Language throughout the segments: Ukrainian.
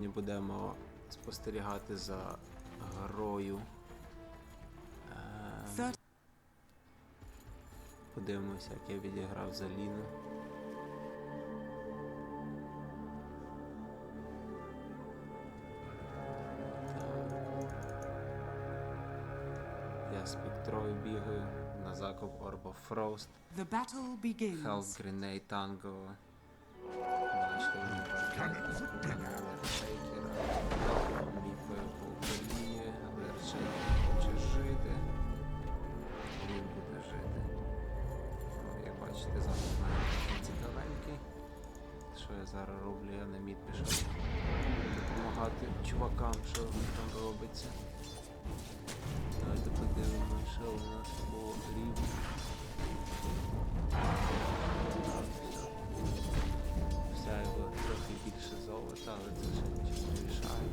Сьогодні будемо спостерігати за грою. Е, Подивимося, як я відіграв за Ліну. Я з Піктрою бігаю на закуп Orb of Frost, the battle Що я зараз роблю? Я на мід пішов допомагати чувакам, що там робиться. Давайте подивимося, що у нас по рівні. Трохи більше золота, але це ще нічого не рішає.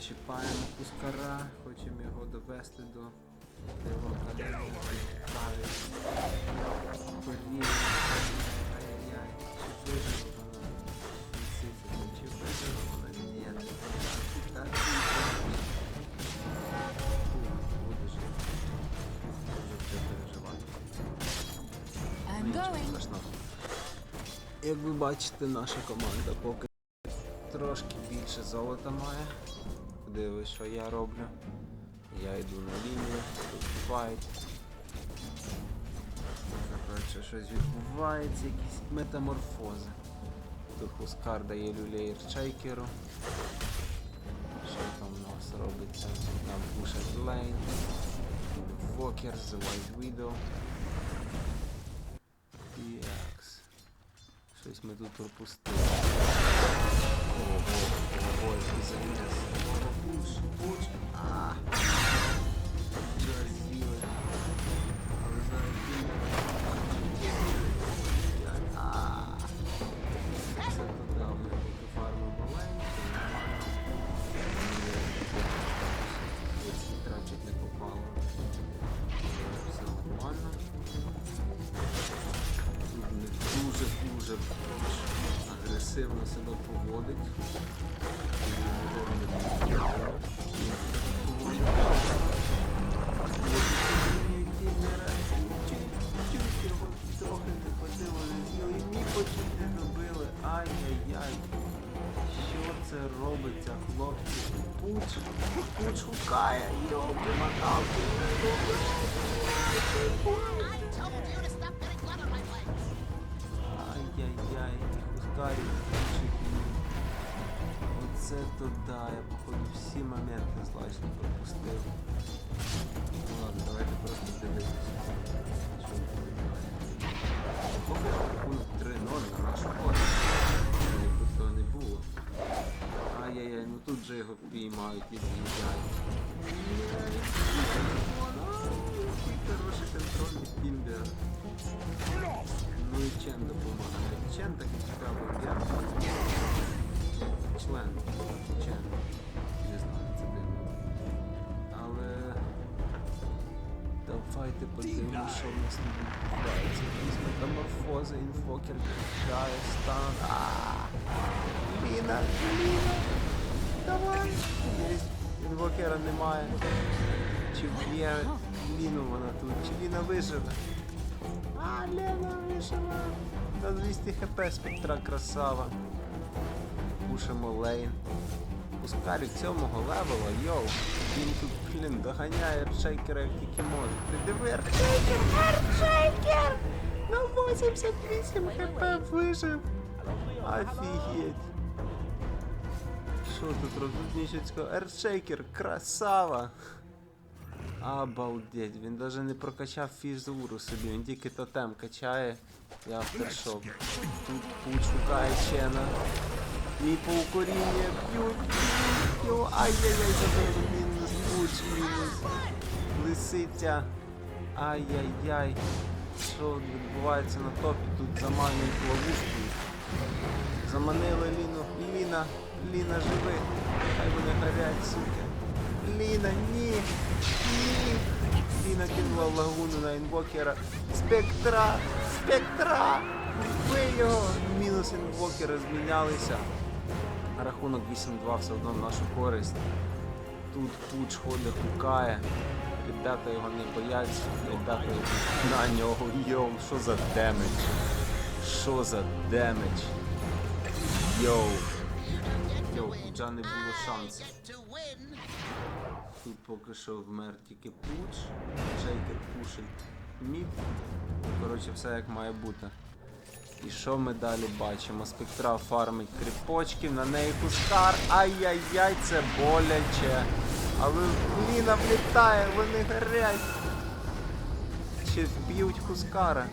Чіпаємо пускара, хочемо його довести до його академії. Як ви бачите, наша команда поки трошки більше золота має. Подивись, що я роблю. Я йду на лінію, тут файт. Коротше, щось відбувається, якісь метаморфози. Тут Хускар дає люлей Чайкеру. Що там у нас робиться? Там пушать лейн. Вокер, The White Widow. Щось ми тут пропустили. Ого, ого, який заліз. Пуш, пуш. А. Чого агресивно себе поводить. Ай-яй-яй. Що це робиться, хлопці? Пуч, пуч шукає, йоки макалки. I told Оце то да, я походу всі моменти злачно пропустив. Ну ладно, давайте просто дивитися. Що рахунок 3-0 на нашу користь. Якби того не було. Ай-яй-яй, ну тут же його піймають і з'їдають. Який. Ну і Чен допомагає. Чен так і цікаво, я член Чен. Не знаю, це дивно. Але давайте подивимося, що в нас тут відбувається. Якісь метаморфози, інфокер кричає, стан. Ліна, Ліна, давай. Інвокера немає. Чи вб'є Ліну вона тут? Чи Ліна виживе? А, Лена вижила. На 200 хп спектра красава. Пушимо лейн. Пускарю цьомого левела, йоу. Він тут, блін, доганяє арчейкера як тільки може. Ти диви, арчейкер, арчейкер! На 88 хп вижив. Офігеть. Що тут розумнічецько? Ершейкер, красава! Обалдеть, він навіть не прокачав фізуру собі, він тільки тотем качає. Я впершов. Тут путь шукає чена. І по укоріння б'ють. Ай-яй-яй, забили мінус, пуч, мінус. Лисиця. Ай-яй-яй. Що відбувається на топі? Тут заманюють ловушку. Заманили Ліну. Ліна, Ліна, живи. Хай вони горять, суки. Ліна, ні. Ні. Ліна кинула лагуну на інвокера. Спектра! Спектра! Вбий його! Мінус інвокера змінялися. Рахунок 8-2 все одно в нашу користь. Тут пуч ходить, гукає. Ребята його не бояться, йдуть на нього. Йоу, що за демедж? Що за демедж? Йоу. Йоу, Пуджа не було шансів. Тут поки що вмер тільки пуч, шейкер пушить мід. Коротше, все як має бути. І що ми далі бачимо? Спектра фармить кріпочки, на неї кускар. Ай-яй-яй, це боляче. Але Ліна влітає, вони горять. Чи вб'ють Хускара?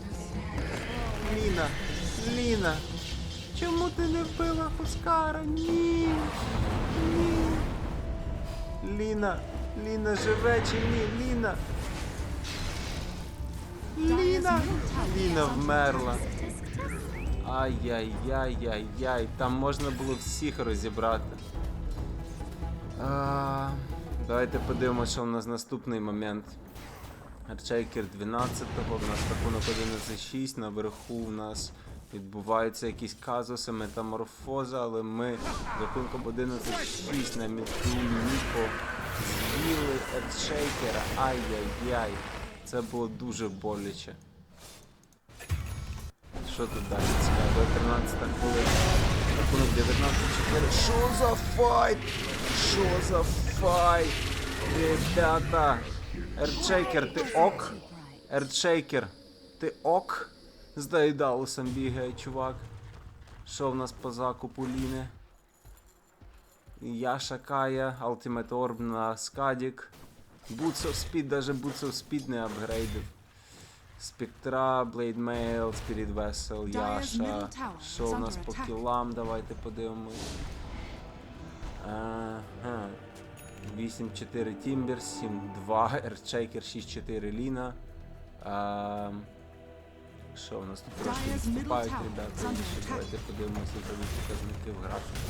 Ліна, Ліна, чому ти не вбила Хускара? Ні. Ні. Ліна, Ліна живе чи ні? Ліна. Ліна! Ліна вмерла. Ай-яй-яй-яй-яй. Там можна було всіх розібрати. А, давайте подивимося, що в нас наступний момент. Арчейкер 12-го, в нас рахунок 11-6, наверху в нас відбуваються якісь казуси, метаморфоза, але ми з рахунком 11-6 на мітку Ніко з'їли Арчейкера. Ай-яй-яй. Це було дуже боляче. Що тут далі цікаво? 13 хвилина. Рахунок 19-4. Що за файт? Що за файт? Ребята! Ерчейкер, ти ок? Ерчейкер, ти ок? З Дайдалусом бігає, чувак. Що в нас по закупу Ліни? Яша Кая, Ultimate Orb на Скадік. Boots of Speed, даже Boots of Speed не апгрейдив. Спектра, Блейдмейл, Spirit Vessel, Яша. Що у нас по кілам? Давайте подивимось. Ага. 8-4 Тімбер, 7-2 Ерчейкер, 6-4 Ліна. А, що у нас тут трошки відступають, ребята. Ще давайте подивимося, будуть показники в графіку.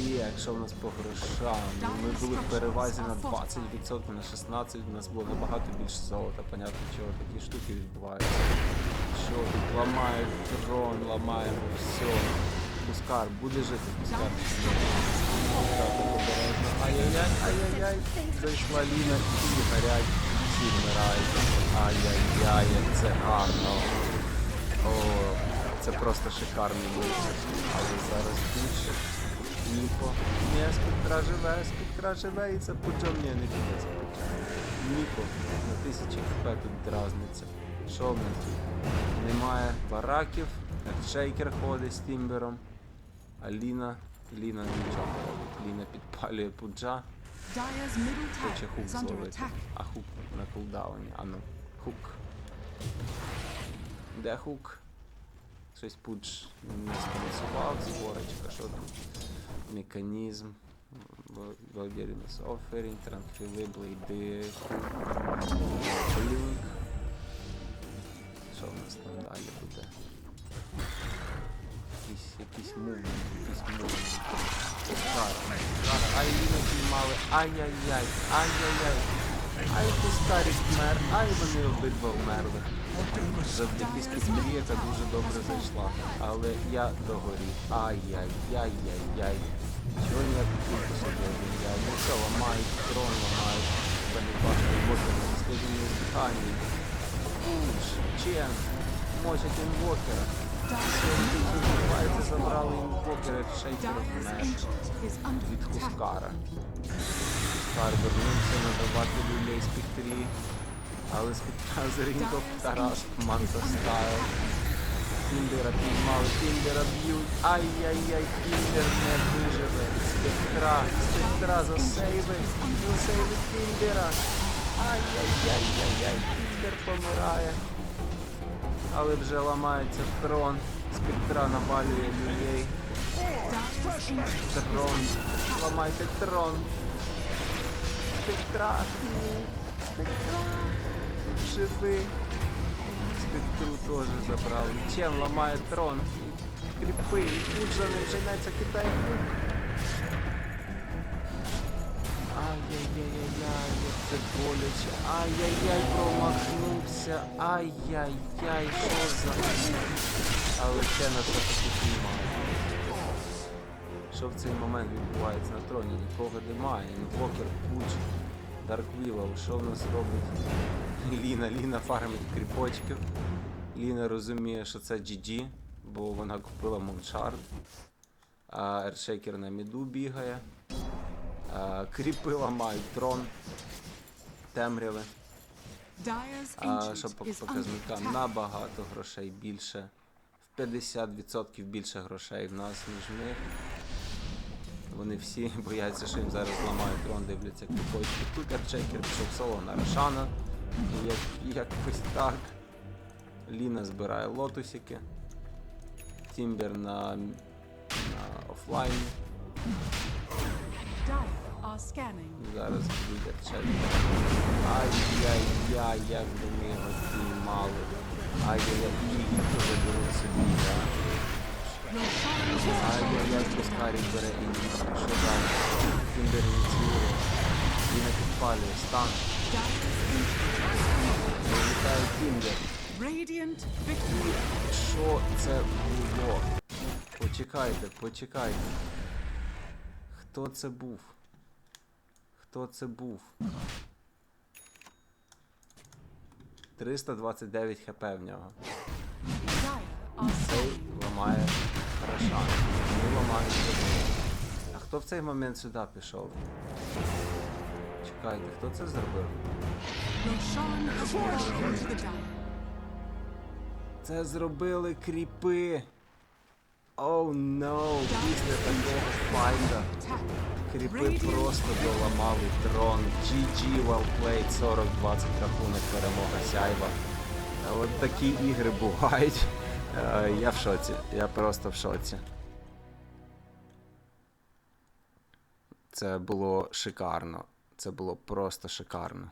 І якщо в нас по грошам, ми були в перевазі на 20%, на 16%, у нас було набагато більше золота, понятно, чого такі штуки відбуваються. Що тут ламає трон, ламаємо все. Пускар, буде жити пускар. Ай-яй-яй, ай-яй-яй. Зайшла Ліна і горять, всі вмирають. Ай-яй-яй, це гарно. О, це просто шикарний бой. Але зараз більше. Ніко. Ні, спектра живе, спектра живе і це пуджом. Ні, не піде це. Ніко на тисячі хп тут дразниться. Що в нас тут? Немає бараків, шейкер ходить з тімбером. А Ліна, Ліна нічого не робить. Ліна підпалює пуджа. Хоче хук зловити. А хук на кулдауні. А ну, хук. Де хук? Щось пудж не спонсував, зборочка, що там? Механізм. Валдерінус оферінг, транквіли, блейди, блінк. Що в нас там далі буде? Якісь, якісь мувмент, якісь мувмент. Зараз, зараз, ай, Ліну піймали, ай-яй-яй, ай-яй-яй. Ай, Кустарік вмер, ай, вони обидва вмерли. Завдяки спектрі, яка дуже добре зайшла. Але я догорів. Ай-яй-яй-яй-яй. Чого я кульку собі? Ну що, ламають трон, ламають. Панібахи, боти на дослідженні диханні. Уч, Чен, мочать інвокера. Відбувається, забрали інвокера under від. Хускара. Хускар вернувся надавати люлей спектрі, але спектра зарінков Тарас Манса Стайл. Тіндера піймали, Тіндера б'ють. Ай-яй-яй, Тіндер не виживе. Спектра, спектра засейви, засейви Тіндера. Ай-яй-яй-яй-яй, Тіндер помирає. Але вже ламається трон. Спектра навалює ancient Трон. Ламайте трон. Спектра. Спектра. Живи. Спектру теж забрали. Чим ламає трон? Кріпи. Тут же не женеться Китай. Ай-яй-яй-яй-яй, це боляче. Ай-яй-яй, промахнувся. Ай-яй-яй, що за... Але ще на це таки піймає. що в цей момент відбувається на троні? Нікого немає. Інвокер, Пуч, Дарквілов. Що в нас робить Ліна? Ліна фармить кріпочків. Ліна розуміє, що це GG, бо вона купила Моншард. А Ершейкер на міду бігає. А, кріпи ламають трон. Темряви. А ancient що по показникам набагато грошей більше. В 50% більше грошей в нас, ніж в них. Вони всі бояться, що їм зараз зламають трон, дивляться кріпочки. Тут арчекер пішов соло на Рошана. І як, якось так. Ліна збирає лотусики. Тімбер на, на офлайні. Зараз буде чек. Ай-яй-яй, як вони його піймали. Ай-яй-яй, заберуть собі, да. Ай-яй-яй, Пускарі бере і що далі? Кіндер ініціює. І не підпалює, стан. Вилітає victory. Що це було? Почекайте, почекайте. Хто це був? Хто це був? 329 хп в нього. Цей ламає Рошан. Вони ламають. А хто в цей момент сюди пішов? Чекайте, хто це зробив? Це зробили кріпи. Оу, ноу, після такого файта. Кріпи просто доламали трон. GG well played, 40-20 рахунок перемога Сяйва. От такі ігри бувають. Е, Я в шоці. Я просто в шоці. Це було шикарно. Це було просто шикарно.